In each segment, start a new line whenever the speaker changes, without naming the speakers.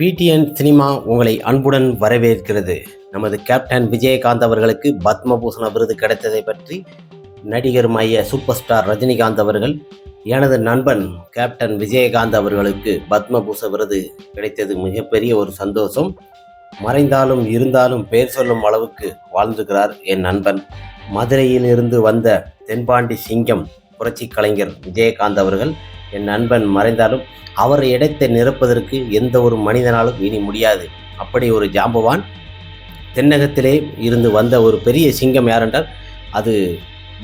PTN cinema உங்களை அன்புடன் வரவேற்கிறது. நமது கேப்டன் விஜயகாந்த் அவர்களுக்கு பத்மபூஷண விருது கிடைத்ததை பற்றி நடிகர் மைய சூப்பர் ஸ்டார் ரஜினிகாந்த் அவர்கள் எனது நண்பன் கேப்டன் விஜயகாந்த் அவர்களுக்கு பத்மபூஷ விருது கிடைத்தது மிகப்பெரிய ஒரு சந்தோஷம். மறைந்தாலும் இருந்தாலும் பெயர் சொல்லும் அளவுக்கு வாழ்ந்துகிறார் என் நண்பன். மதுரையில் இருந்து வந்த தென்பாண்டி சிங்கம் புரட்சி கலைஞர் விஜயகாந்த் அவர்கள் என் நண்பன் மறைந்தாலும் அவர் இடத்தை நிரப்பதற்கு எந்த ஒரு மனிதனாலும் இனி முடியாது. அப்படி ஒரு ஜாம்பவான் தென்னகத்திலே இருந்து வந்த ஒரு பெரிய சிங்கம் யாரென்றால் அது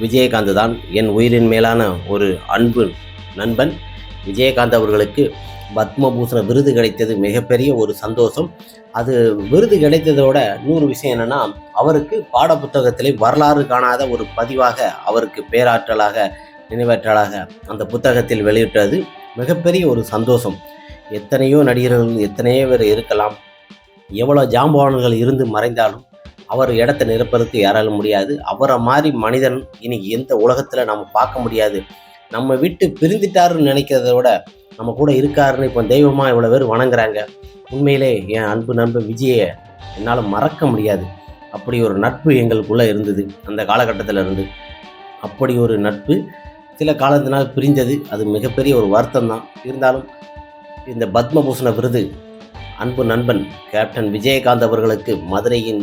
விஜயகாந்த் தான் என் உயிரின் மேலான ஒரு அன்பு நண்பன் விஜயகாந்த் அவர்களுக்கு பத்மபூஷண விருது கிடைத்தது மிகப்பெரிய ஒரு சந்தோஷம். அது விருது கிடைத்ததோட இன்னொரு விஷயம் என்னென்னா அவருக்கு பாடப்புத்தகத்திலே வரலாறு காணாத ஒரு பதிவாக அவருக்கு பேராற்றலாக நினைவேற்றலாக அந்த புத்தகத்தில் வெளியிட்டது மிகப்பெரிய ஒரு சந்தோஷம். எத்தனையோ நடிகர்கள் எத்தனையோ பேர் இருக்கலாம். எவ்வளோ ஜாம்பவான்கள் இருந்து மறைந்தாலும் அவர் இடத்தை நிரப்பதற்கு யாராலும் முடியாது. அவரை மாதிரி மனிதன் இனி எந்த உலகத்தில் நம்ம பார்க்க முடியாது. நம்ம விட்டு பிரிந்துட்டாருன்னு நினைக்கிறத விட நம்ம கூட இருக்காருன்னு இப்போ தெய்வமாக இவ்வளோ பேர் வணங்குறாங்க. உண்மையிலே என் அன்பு நண்பன் விஜயை என்னால் மறக்க முடியாது. அப்படி ஒரு நட்பு எங்களுக்குள்ளே இருந்தது. அந்த காலகட்டத்தில் இருந்து அப்படி ஒரு நட்பு சில காலத்தினால் பிரிந்தது. அது மிகப்பெரிய ஒரு வருத்தம் தான் இருந்தாலும் இந்த பத்மபூஷண விருது அன்பு நண்பன் கேப்டன் விஜயகாந்த் அவர்களுக்கு மதுரையின்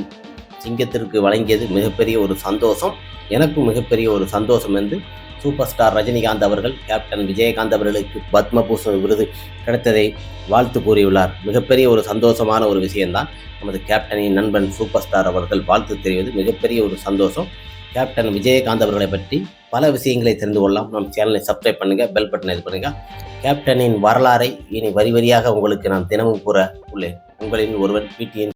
சிங்கத்திற்கு வழங்கியது மிகப்பெரிய ஒரு சந்தோஷம். எனக்கும் மிகப்பெரிய ஒரு சந்தோஷம் என்று சூப்பர் ஸ்டார் ரஜினிகாந்த் அவர்கள் கேப்டன் விஜயகாந்த் அவர்களுக்கு பத்மபூஷண விருது கிடைத்ததை வாழ்த்து கூறியுள்ளார். மிகப்பெரிய ஒரு சந்தோஷமான ஒரு விஷயம்தான். நமது கேப்டனின் நண்பன் சூப்பர் ஸ்டார் அவர்கள் வாழ்த்து தெரிவது மிகப்பெரிய ஒரு சந்தோஷம். கேப்டன் விஜயகாந்த் அவர்களை பற்றி பல விஷயங்களை தெரிந்து கொள்ளலாம். நம் சேனலை சப்ஸ்கிரைப் பண்ணுங்கள் பெல் பட்டனை இது பண்ணுங்கள் கேப்டனின் வரலாறை இனி வரி வரியாக உங்களுக்கு நான் தினமும் கூற உள்ளேன். உங்களின் ஒருவன் பிடிஎன்